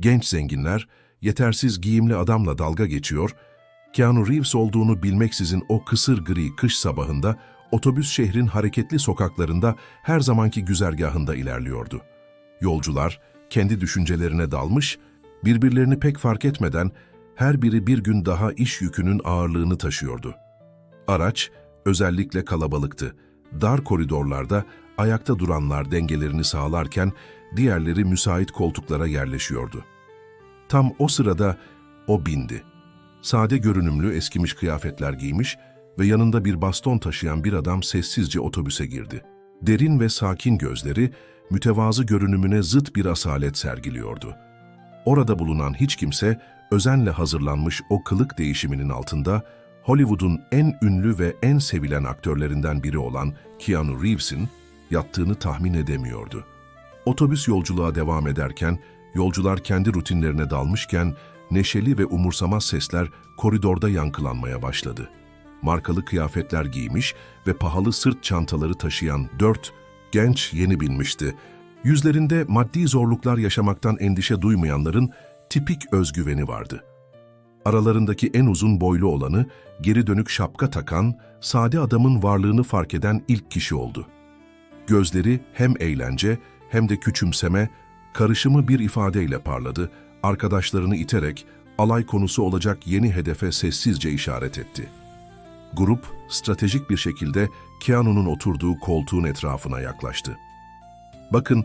Genç zenginler, yetersiz giyimli adamla dalga geçiyor, Keanu Reeves olduğunu bilmeksizin o kısır gri kış sabahında otobüs şehrin hareketli sokaklarında her zamanki güzergahında ilerliyordu. Yolcular kendi düşüncelerine dalmış, birbirlerini pek fark etmeden her biri bir gün daha iş yükünün ağırlığını taşıyordu. Araç özellikle kalabalıktı. Dar koridorlarda ayakta duranlar dengelerini sağlarken diğerleri müsait koltuklara yerleşiyordu. Tam o sırada o bindi. Sade görünümlü eskimiş kıyafetler giymiş ve yanında bir baston taşıyan bir adam sessizce otobüse girdi. Derin ve sakin gözleri mütevazı görünümüne zıt bir asalet sergiliyordu. Orada bulunan hiç kimse özenle hazırlanmış o kılık değişiminin altında Hollywood'un en ünlü ve en sevilen aktörlerinden biri olan Keanu Reeves'in yattığını tahmin edemiyordu. Otobüs yolculuğa devam ederken, yolcular kendi rutinlerine dalmışken, neşeli ve umursamaz sesler koridorda yankılanmaya başladı. Markalı kıyafetler giymiş ve pahalı sırt çantaları taşıyan dört genç yeni binmişti. Yüzlerinde maddi zorluklar yaşamaktan endişe duymayanların tipik özgüveni vardı. Aralarındaki en uzun boylu olanı, geri dönük şapka takan, sade adamın varlığını fark eden ilk kişi oldu. Gözleri hem eğlence hem de küçümseme, karışımı bir ifadeyle parladı, arkadaşlarını iterek alay konusu olacak yeni hedefe sessizce işaret etti. Grup, stratejik bir şekilde Keanu'nun oturduğu koltuğun etrafına yaklaştı. Bakın,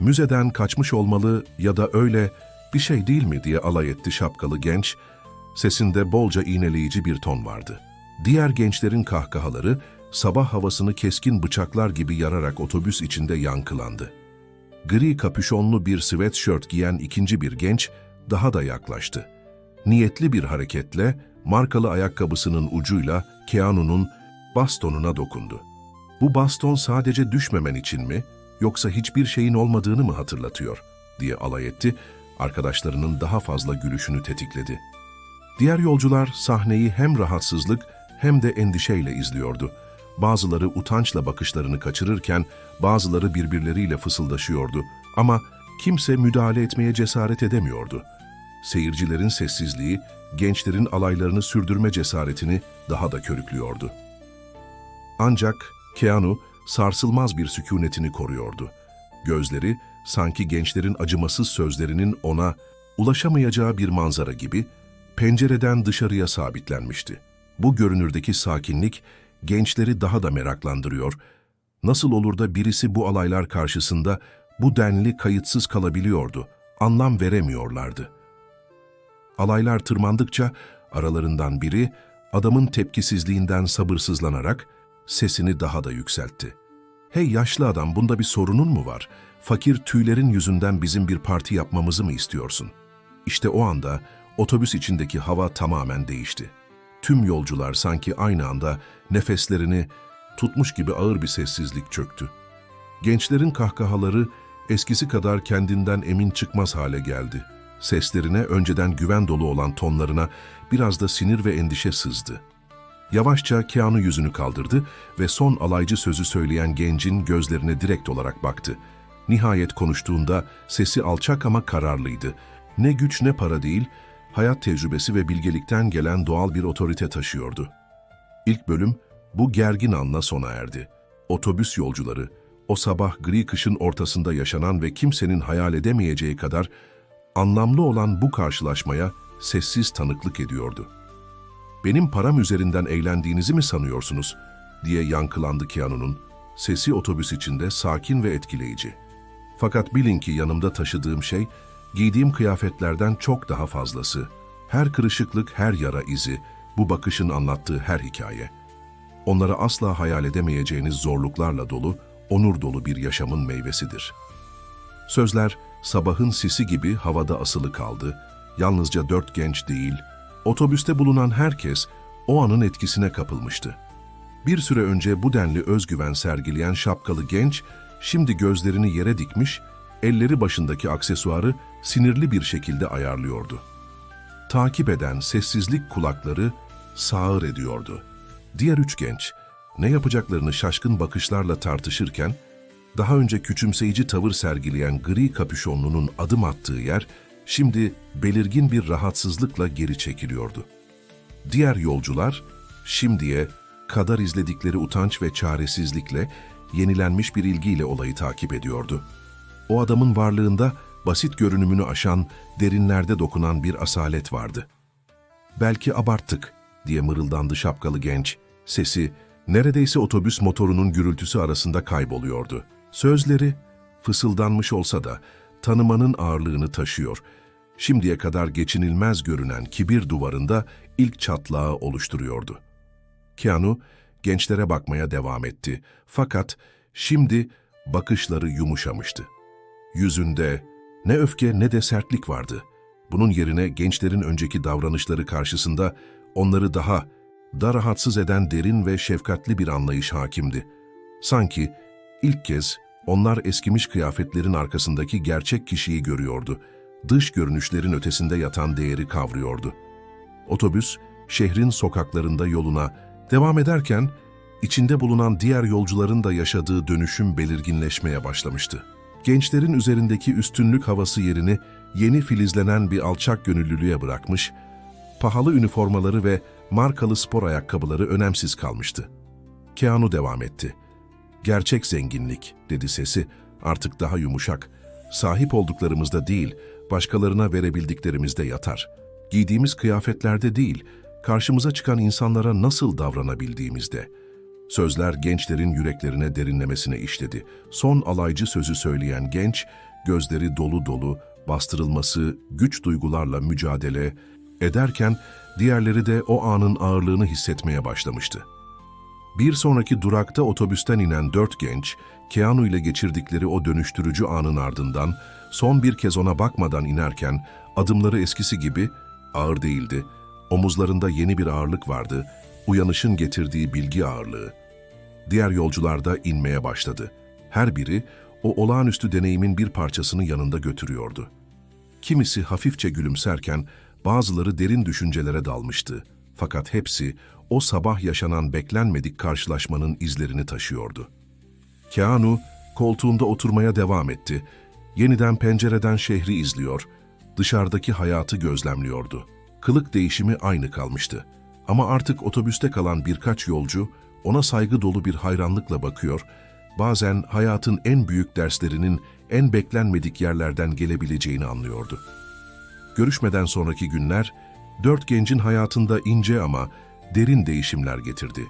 müzeden kaçmış olmalı ya da öyle bir şey değil mi diye alay etti şapkalı genç, sesinde bolca iğneleyici bir ton vardı. Diğer gençlerin kahkahaları, sabah havasını keskin bıçaklar gibi yararak otobüs içinde yankılandı. Gri kapüşonlu bir sweatshirt giyen ikinci bir genç daha da yaklaştı. Niyetli bir hareketle markalı ayakkabısının ucuyla Keanu'nun bastonuna dokundu. Bu baston sadece düşmemen için mi yoksa hiçbir şeyin olmadığını mı hatırlatıyor diye alay etti, arkadaşlarının daha fazla gülüşünü tetikledi. Diğer yolcular sahneyi hem rahatsızlık hem de endişeyle izliyordu. Bazıları utançla bakışlarını kaçırırken bazıları birbirleriyle fısıldaşıyordu ama kimse müdahale etmeye cesaret edemiyordu. Seyircilerin sessizliği, gençlerin alaylarını sürdürme cesaretini daha da körüklüyordu. Ancak Keanu sarsılmaz bir sükunetini koruyordu. Gözleri sanki gençlerin acımasız sözlerinin ona ulaşamayacağı bir manzara gibi pencereden dışarıya sabitlenmişti. Bu görünürdeki sakinlik gençleri daha da meraklandırıyor. Nasıl olur da birisi bu alaylar karşısında bu denli kayıtsız kalabiliyordu, anlam veremiyorlardı. Alaylar tırmandıkça aralarından biri adamın tepkisizliğinden sabırsızlanarak sesini daha da yükseltti. Hey yaşlı adam bunda bir sorunun mu var? Fakir tüylerin yüzünden bizim bir parti yapmamızı mı istiyorsun? İşte o anda otobüs içindeki hava tamamen değişti. Tüm yolcular sanki aynı anda nefeslerini tutmuş gibi ağır bir sessizlik çöktü. Gençlerin kahkahaları eskisi kadar kendinden emin çıkmaz hale geldi. Seslerine önceden güven dolu olan tonlarına biraz da sinir ve endişe sızdı. Yavaşça Keanu yüzünü kaldırdı ve son alaycı sözü söyleyen gencin gözlerine direkt olarak baktı. Nihayet konuştuğunda sesi alçak ama kararlıydı. Ne güç ne para değil, hayat tecrübesi ve bilgelikten gelen doğal bir otorite taşıyordu. İlk bölüm bu gergin anla sona erdi. Otobüs yolcuları, o sabah gri kışın ortasında yaşanan ve kimsenin hayal edemeyeceği kadar anlamlı olan bu karşılaşmaya sessiz tanıklık ediyordu. Benim param üzerinden eğlendiğinizi mi sanıyorsunuz? diye yankılandı Keanu'nun. Sesi otobüs içinde sakin ve etkileyici. Fakat bilin ki yanımda taşıdığım şey, giydiğim kıyafetlerden çok daha fazlası. Her kırışıklık, her yara izi, bu bakışın anlattığı her hikaye. Onlara asla hayal edemeyeceğiniz zorluklarla dolu, onur dolu bir yaşamın meyvesidir. Sözler, sabahın sisi gibi havada asılı kaldı. Yalnızca dört genç değil, otobüste bulunan herkes o anın etkisine kapılmıştı. Bir süre önce bu denli özgüven sergileyen şapkalı genç, şimdi gözlerini yere dikmiş, elleri başındaki aksesuarı sinirli bir şekilde ayarlıyordu. Takip eden sessizlik kulakları sağır ediyordu. Diğer üç genç, ne yapacaklarını şaşkın bakışlarla tartışırken, daha önce küçümseyici tavır sergileyen gri kapüşonlunun adım attığı yer, şimdi belirgin bir rahatsızlıkla geri çekiliyordu. Diğer yolcular şimdiye kadar izledikleri utanç ve çaresizlikle yenilenmiş bir ilgiyle olayı takip ediyordu. O adamın varlığında basit görünümünü aşan, derinlerde dokunan bir asalet vardı. Belki abarttık diye mırıldandı şapkalı genç. Sesi neredeyse otobüs motorunun gürültüsü arasında kayboluyordu. Sözleri fısıldanmış olsa da tanımanın ağırlığını taşıyor. Şimdiye kadar geçinilmez görünen kibir duvarında ilk çatlağı oluşturuyordu. Keanu gençlere bakmaya devam etti. Fakat şimdi bakışları yumuşamıştı. Yüzünde ne öfke ne de sertlik vardı. Bunun yerine gençlerin önceki davranışları karşısında onları daha da rahatsız eden derin ve şefkatli bir anlayış hakimdi. Sanki ilk kez onlar eskimiş kıyafetlerin arkasındaki gerçek kişiyi görüyordu. Dış görünüşlerin ötesinde yatan değeri kavruyordu. Otobüs, şehrin sokaklarında yoluna devam ederken, içinde bulunan diğer yolcuların da yaşadığı dönüşüm belirginleşmeye başlamıştı. Gençlerin üzerindeki üstünlük havası yerini yeni filizlenen bir alçak gönüllülüğe bırakmış, pahalı üniformaları ve markalı spor ayakkabıları önemsiz kalmıştı. Keanu devam etti. Gerçek zenginlik, dedi sesi, artık daha yumuşak. Sahip olduklarımızda değil, başkalarına verebildiklerimizde yatar. Giydiğimiz kıyafetlerde değil, karşımıza çıkan insanlara nasıl davranabildiğimizde. Sözler gençlerin yüreklerine derinlemesine işledi. Son alaycı sözü söyleyen genç, gözleri dolu dolu, bastırılması, güç duygularla mücadele ederken diğerleri de o anın ağırlığını hissetmeye başlamıştı. Bir sonraki durakta otobüsten inen dört genç, Keanu ile geçirdikleri o dönüştürücü anın ardından son bir kez ona bakmadan inerken adımları eskisi gibi ağır değildi. Omuzlarında yeni bir ağırlık vardı, uyanışın getirdiği bilgi ağırlığı. Diğer yolcular da inmeye başladı. Her biri o olağanüstü deneyimin bir parçasını yanında götürüyordu. Kimisi hafifçe gülümserken bazıları derin düşüncelere dalmıştı. Fakat hepsi o sabah yaşanan beklenmedik karşılaşmanın izlerini taşıyordu. Keanu koltuğunda oturmaya devam etti. Yeniden pencereden şehri izliyor, dışarıdaki hayatı gözlemliyordu. Kılık değişimi aynı kalmıştı. Ama artık otobüste kalan birkaç yolcu ona saygı dolu bir hayranlıkla bakıyor, bazen hayatın en büyük derslerinin en beklenmedik yerlerden gelebileceğini anlıyordu. Görüşmeden sonraki günler, dört gencin hayatında ince ama derin değişimler getirdi.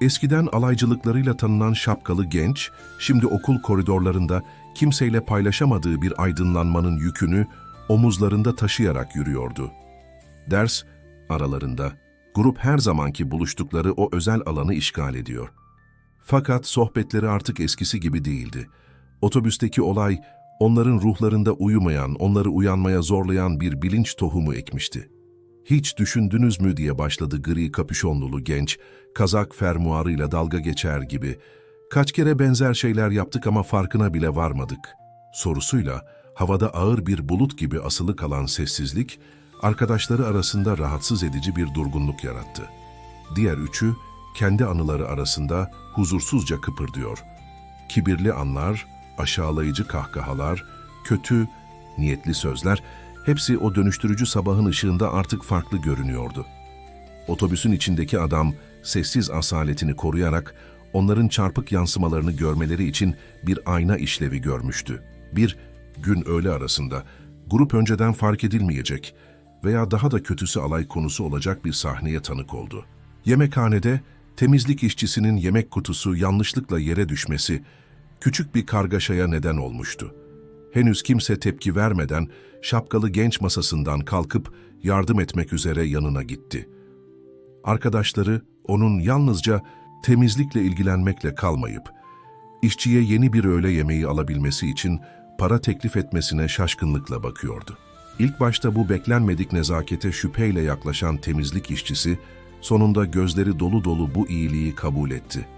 Eskiden alaycılıklarıyla tanınan şapkalı genç, şimdi okul koridorlarında kimseyle paylaşamadığı bir aydınlanmanın yükünü omuzlarında taşıyarak yürüyordu. Ders aralarında, grup her zamanki buluştukları o özel alanı işgal ediyor. Fakat sohbetleri artık eskisi gibi değildi. Otobüsteki olay, onların ruhlarında uyumayan, onları uyanmaya zorlayan bir bilinç tohumu ekmişti. Hiç düşündünüz mü diye başladı gri kapüşonlulu genç, kazak fermuarıyla dalga geçer gibi. Kaç kere benzer şeyler yaptık ama farkına bile varmadık. Sorusuyla havada ağır bir bulut gibi asılı kalan sessizlik, arkadaşları arasında rahatsız edici bir durgunluk yarattı. Diğer üçü, kendi anıları arasında huzursuzca kıpırdıyor. Kibirli anlar, aşağılayıcı kahkahalar, kötü, niyetli sözler, hepsi o dönüştürücü sabahın ışığında artık farklı görünüyordu. Otobüsün içindeki adam, sessiz asaletini koruyarak, onların çarpık yansımalarını görmeleri için bir ayna işlevi görmüştü. Bir gün öğle arasında, grup önceden fark edilmeyecek veya daha da kötüsü alay konusu olacak bir sahneye tanık oldu. Yemekhanede, temizlik işçisinin yemek kutusu yanlışlıkla yere düşmesi, küçük bir kargaşaya neden olmuştu. Henüz kimse tepki vermeden şapkalı genç masasından kalkıp yardım etmek üzere yanına gitti. Arkadaşları onun yalnızca temizlikle ilgilenmekle kalmayıp, işçiye yeni bir öğle yemeği alabilmesi için para teklif etmesine şaşkınlıkla bakıyordu. İlk başta bu beklenmedik nezakete şüpheyle yaklaşan temizlik işçisi, sonunda gözleri dolu dolu bu iyiliği kabul etti.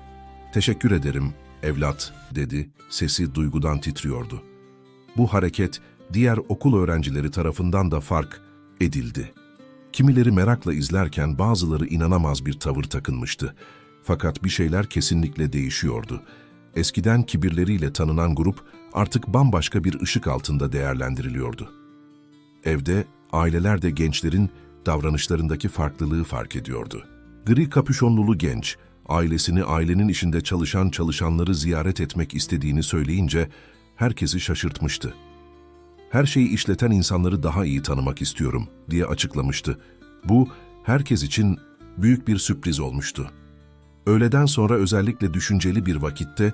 Teşekkür ederim, evlat, dedi, sesi duygudan titriyordu. Bu hareket diğer okul öğrencileri tarafından da fark edildi. Kimileri merakla izlerken bazıları inanamaz bir tavır takınmıştı. Fakat bir şeyler kesinlikle değişiyordu. Eskiden kibirleriyle tanınan grup artık bambaşka bir ışık altında değerlendiriliyordu. Evde aileler de gençlerin davranışlarındaki farklılığı fark ediyordu. Gri kapüşonlulu genç, ailesini ailenin işinde çalışan çalışanları ziyaret etmek istediğini söyleyince herkesi şaşırtmıştı. Her şeyi işleten insanları daha iyi tanımak istiyorum diye açıklamıştı. Bu herkes için büyük bir sürpriz olmuştu. Öğleden sonra özellikle düşünceli bir vakitte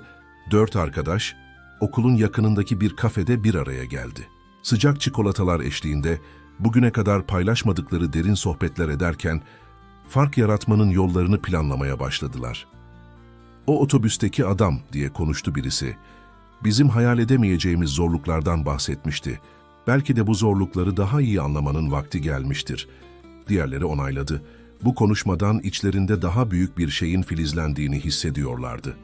dört arkadaş okulun yakınındaki bir kafede bir araya geldi. Sıcak çikolatalar eşliğinde bugüne kadar paylaşmadıkları derin sohbetler ederken fark yaratmanın yollarını planlamaya başladılar. O otobüsteki adam diye konuştu birisi. Bizim hayal edemeyeceğimiz zorluklardan bahsetmişti. Belki de bu zorlukları daha iyi anlamanın vakti gelmiştir. Diğerleri onayladı. Bu konuşmadan içlerinde daha büyük bir şeyin filizlendiğini hissediyorlardı.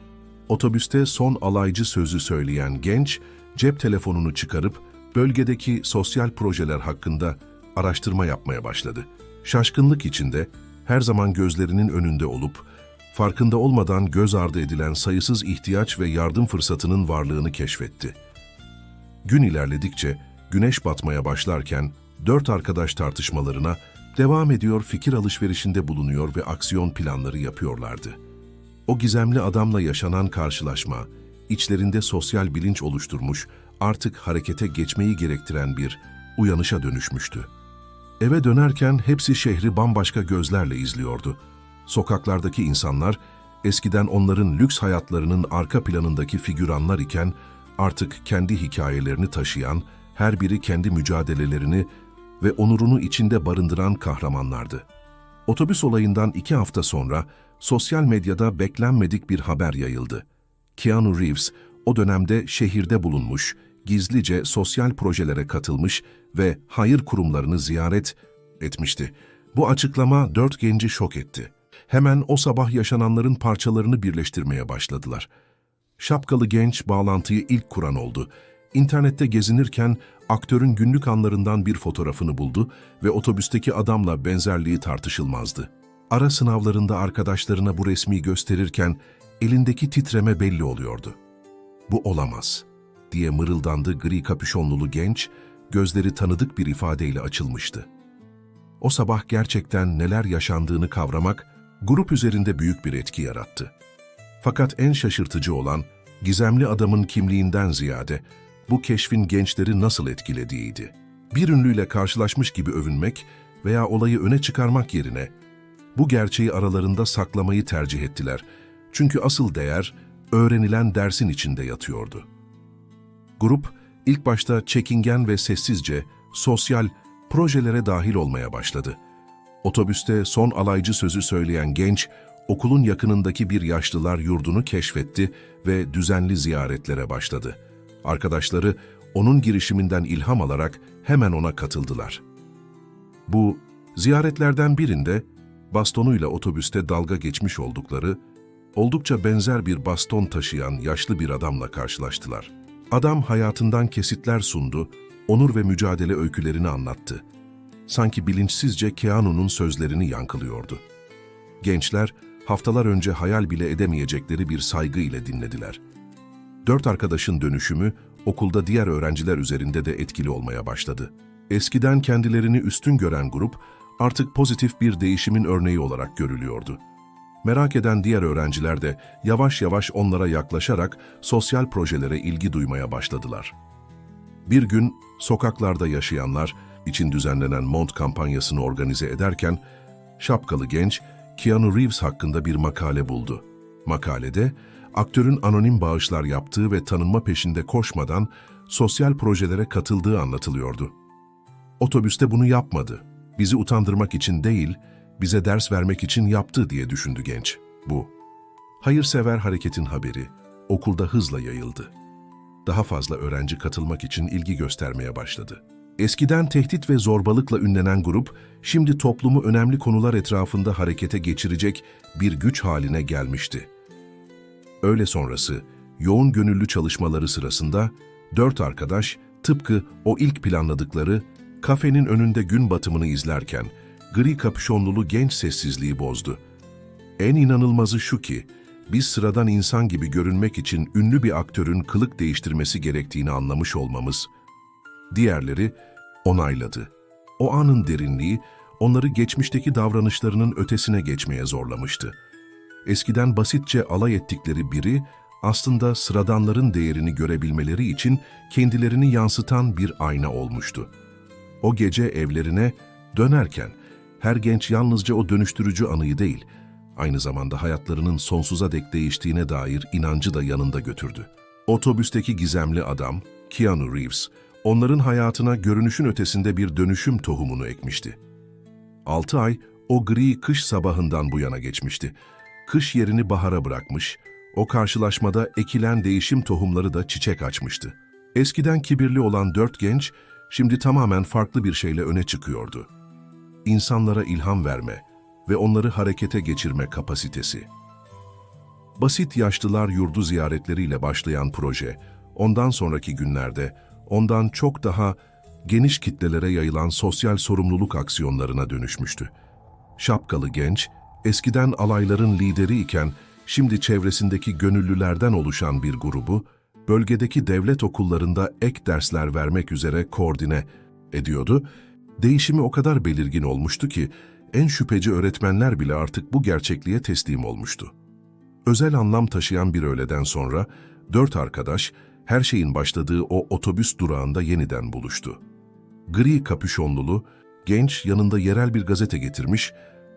Otobüste son alaycı sözü söyleyen genç, cep telefonunu çıkarıp bölgedeki sosyal projeler hakkında araştırma yapmaya başladı. Şaşkınlık içinde her zaman gözlerinin önünde olup, farkında olmadan göz ardı edilen sayısız ihtiyaç ve yardım fırsatının varlığını keşfetti. Gün ilerledikçe güneş batmaya başlarken dört arkadaş tartışmalarına devam ediyor fikir alışverişinde bulunuyor ve aksiyon planları yapıyorlardı. O gizemli adamla yaşanan karşılaşma, içlerinde sosyal bilinç oluşturmuş, artık harekete geçmeyi gerektiren bir uyanışa dönüşmüştü. Eve dönerken hepsi şehri bambaşka gözlerle izliyordu. Sokaklardaki insanlar, eskiden onların lüks hayatlarının arka planındaki figüranlar iken, artık kendi hikayelerini taşıyan, her biri kendi mücadelelerini ve onurunu içinde barındıran kahramanlardı. Otobüs olayından iki hafta sonra sosyal medyada beklenmedik bir haber yayıldı. Keanu Reeves o dönemde şehirde bulunmuş, gizlice sosyal projelere katılmış ve hayır kurumlarını ziyaret etmişti. Bu açıklama dört genci şok etti. Hemen o sabah yaşananların parçalarını birleştirmeye başladılar. Şapkalı genç bağlantıyı ilk kuran oldu. İnternette gezinirken aktörün günlük anlarından bir fotoğrafını buldu ve otobüsteki adamla benzerliği tartışılmazdı. Ara sınavlarında arkadaşlarına bu resmi gösterirken elindeki titreme belli oluyordu. Bu olamaz, diye mırıldandı gri kapüşonlulu genç, gözleri tanıdık bir ifadeyle açılmıştı. O sabah gerçekten neler yaşandığını kavramak, grup üzerinde büyük bir etki yarattı. Fakat en şaşırtıcı olan, gizemli adamın kimliğinden ziyade, bu keşfin gençleri nasıl etkilediğiydi. Bir ünlüyle karşılaşmış gibi övünmek veya olayı öne çıkarmak yerine, bu gerçeği aralarında saklamayı tercih ettiler. Çünkü asıl değer, öğrenilen dersin içinde yatıyordu. Grup, ilk başta çekingen ve sessizce, sosyal, projelere dahil olmaya başladı. Otobüste son alaycı sözü söyleyen genç, okulun yakınındaki bir yaşlılar yurdunu keşfetti ve düzenli ziyaretlere başladı. Arkadaşları onun girişiminden ilham alarak hemen ona katıldılar. Bu ziyaretlerden birinde bastonuyla otobüste dalga geçmiş oldukları, oldukça benzer bir baston taşıyan yaşlı bir adamla karşılaştılar. Adam hayatından kesitler sundu, onur ve mücadele öykülerini anlattı. Sanki bilinçsizce Keanu'nun sözlerini yankılıyordu. Gençler, haftalar önce hayal bile edemeyecekleri bir saygı ile dinlediler. Dört arkadaşın dönüşümü okulda diğer öğrenciler üzerinde de etkili olmaya başladı. Eskiden kendilerini üstün gören grup artık pozitif bir değişimin örneği olarak görülüyordu. Merak eden diğer öğrenciler de yavaş yavaş onlara yaklaşarak sosyal projelere ilgi duymaya başladılar. Bir gün sokaklarda yaşayanlar için düzenlenen Mont kampanyasını organize ederken şapkalı genç Keanu Reeves hakkında bir makale buldu. Makalede aktörün anonim bağışlar yaptığı ve tanınma peşinde koşmadan sosyal projelere katıldığı anlatılıyordu. Otobüste bunu yapmadı. Bizi utandırmak için değil, bize ders vermek için yaptı diye düşündü genç. Bu. Hayırsever hareketin haberi okulda hızla yayıldı. Daha fazla öğrenci katılmak için ilgi göstermeye başladı. Eskiden tehdit ve zorbalıkla ünlenen grup, şimdi toplumu önemli konular etrafında harekete geçirecek bir güç haline gelmişti. Öğle sonrası, yoğun gönüllü çalışmaları sırasında dört arkadaş tıpkı o ilk planladıkları kafenin önünde gün batımını izlerken gri kapüşonlulu genç sessizliği bozdu. En inanılmazı şu ki, biz sıradan insan gibi görünmek için ünlü bir aktörün kılık değiştirmesi gerektiğini anlamış olmamız, diğerleri onayladı. O anın derinliği onları geçmişteki davranışlarının ötesine geçmeye zorlamıştı. Eskiden basitçe alay ettikleri biri aslında sıradanların değerini görebilmeleri için kendilerini yansıtan bir ayna olmuştu. O gece evlerine dönerken her genç yalnızca o dönüştürücü anıyı değil, aynı zamanda hayatlarının sonsuza dek değiştiğine dair inancı da yanında götürdü. Otobüsteki gizemli adam, Keanu Reeves, onların hayatına görünüşün ötesinde bir dönüşüm tohumunu ekmişti. Altı ay o gri kış sabahından bu yana geçmişti. Kış yerini bahara bırakmış, o karşılaşmada ekilen değişim tohumları da çiçek açmıştı. Eskiden kibirli olan dört genç, şimdi tamamen farklı bir şeyle öne çıkıyordu. İnsanlara ilham verme ve onları harekete geçirme kapasitesi. Basit yaşlılar yurdu ziyaretleriyle başlayan proje, ondan sonraki günlerde ondan çok daha geniş kitlelere yayılan sosyal sorumluluk aksiyonlarına dönüşmüştü. Şapkalı genç, eskiden alayların lideri iken şimdi çevresindeki gönüllülerden oluşan bir grubu, bölgedeki devlet okullarında ek dersler vermek üzere koordine ediyordu. Değişimi o kadar belirgin olmuştu ki, en şüpheci öğretmenler bile artık bu gerçekliğe teslim olmuştu. Özel anlam taşıyan bir öğleden sonra, dört arkadaş, her şeyin başladığı o otobüs durağında yeniden buluştu. Gri kapüşonlulu, genç yanında yerel bir gazete getirmiş,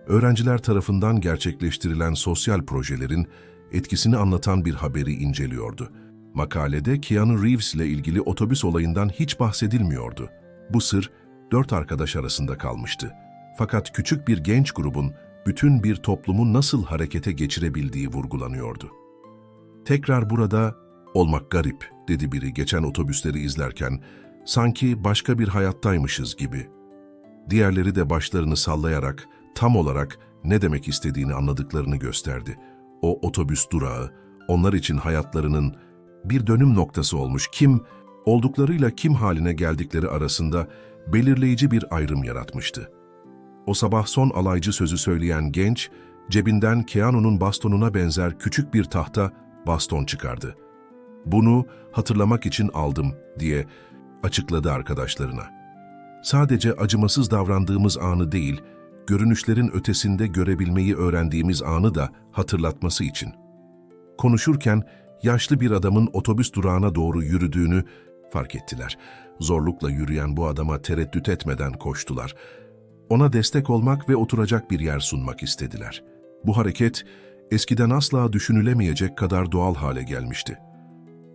öğrenciler tarafından gerçekleştirilen sosyal projelerin etkisini anlatan bir haberi inceliyordu. Makalede Keanu Reeves ile ilgili otobüs olayından hiç bahsedilmiyordu. Bu sır dört arkadaş arasında kalmıştı. Fakat küçük bir genç grubun bütün bir toplumu nasıl harekete geçirebildiği vurgulanıyordu. Tekrar burada olmak garip dedi biri geçen otobüsleri izlerken sanki başka bir hayattaymışız gibi. Diğerleri de başlarını sallayarak tam olarak ne demek istediğini anladıklarını gösterdi. O otobüs durağı onlar için hayatlarının bir dönüm noktası olmuş kim, olduklarıyla kim haline geldikleri arasında belirleyici bir ayrım yaratmıştı. O sabah son alaycı sözü söyleyen genç, cebinden Keanu'nun bastonuna benzer küçük bir tahta baston çıkardı. Bunu hatırlamak için aldım diye açıkladı arkadaşlarına. Sadece acımasız davrandığımız anı değil, görünüşlerin ötesinde görebilmeyi öğrendiğimiz anı da hatırlatması için. Konuşurken yaşlı bir adamın otobüs durağına doğru yürüdüğünü fark ettiler. Zorlukla yürüyen bu adama tereddüt etmeden koştular. Ona destek olmak ve oturacak bir yer sunmak istediler. Bu hareket eskiden asla düşünülemeyecek kadar doğal hale gelmişti.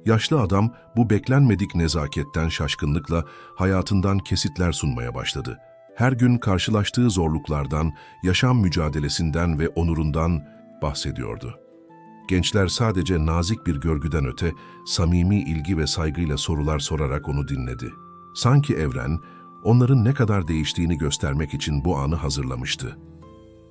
Yaşlı adam bu beklenmedik nezaketten şaşkınlıkla hayatından kesitler sunmaya başladı. Her gün karşılaştığı zorluklardan, yaşam mücadelesinden ve onurundan bahsediyordu. Gençler sadece nazik bir görgüden öte, samimi ilgi ve saygıyla sorular sorarak onu dinledi. Sanki evren, onların ne kadar değiştiğini göstermek için bu anı hazırlamıştı.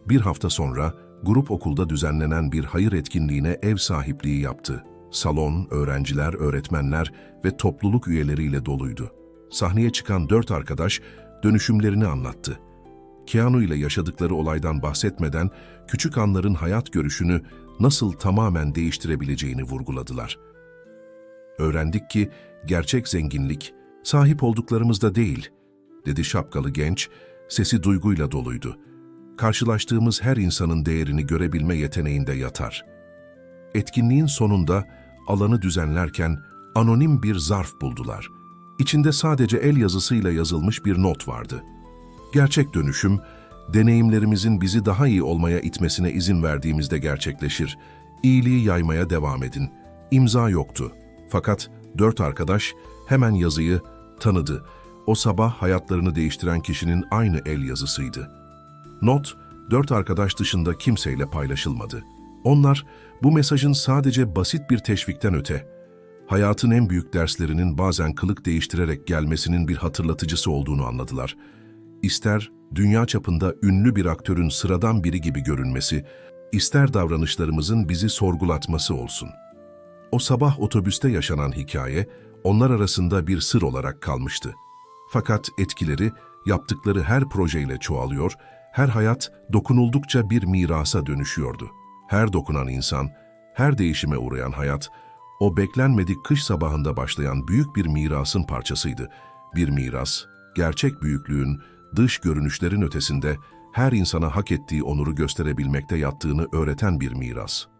Bir hafta sonra, grup okulda düzenlenen bir hayır etkinliğine ev sahipliği yaptı. Salon, öğrenciler, öğretmenler ve topluluk üyeleriyle doluydu. Sahneye çıkan dört arkadaş dönüşümlerini anlattı. Keanu ile yaşadıkları olaydan bahsetmeden küçük anların hayat görüşünü nasıl tamamen değiştirebileceğini vurguladılar. Öğrendik ki gerçek zenginlik sahip olduklarımızda değil, dedi şapkalı genç, sesi duyguyla doluydu. Karşılaştığımız her insanın değerini görebilme yeteneğinde yatar. Etkinliğin sonunda alanı düzenlerken anonim bir zarf buldular. İçinde sadece el yazısıyla yazılmış bir not vardı. Gerçek dönüşüm, deneyimlerimizin bizi daha iyi olmaya itmesine izin verdiğimizde gerçekleşir. İyiliği yaymaya devam edin. İmza yoktu. Fakat dört arkadaş hemen yazıyı tanıdı. O sabah hayatlarını değiştiren kişinin aynı el yazısıydı. Not, dört arkadaş dışında kimseyle paylaşılmadı. Onlar, bu mesajın sadece basit bir teşvikten öte, hayatın en büyük derslerinin bazen kılık değiştirerek gelmesinin bir hatırlatıcısı olduğunu anladılar. İster dünya çapında ünlü bir aktörün sıradan biri gibi görünmesi, ister davranışlarımızın bizi sorgulatması olsun. O sabah otobüste yaşanan hikaye, onlar arasında bir sır olarak kalmıştı. Fakat etkileri, yaptıkları her projeyle çoğalıyor, her hayat dokunuldukça bir mirasa dönüşüyordu. Her dokunan insan, her değişime uğrayan hayat, o beklenmedik kış sabahında başlayan büyük bir mirasın parçasıydı. Bir miras, gerçek büyüklüğün, dış görünüşlerin ötesinde her insana hak ettiği onuru gösterebilmekte yattığını öğreten bir miras.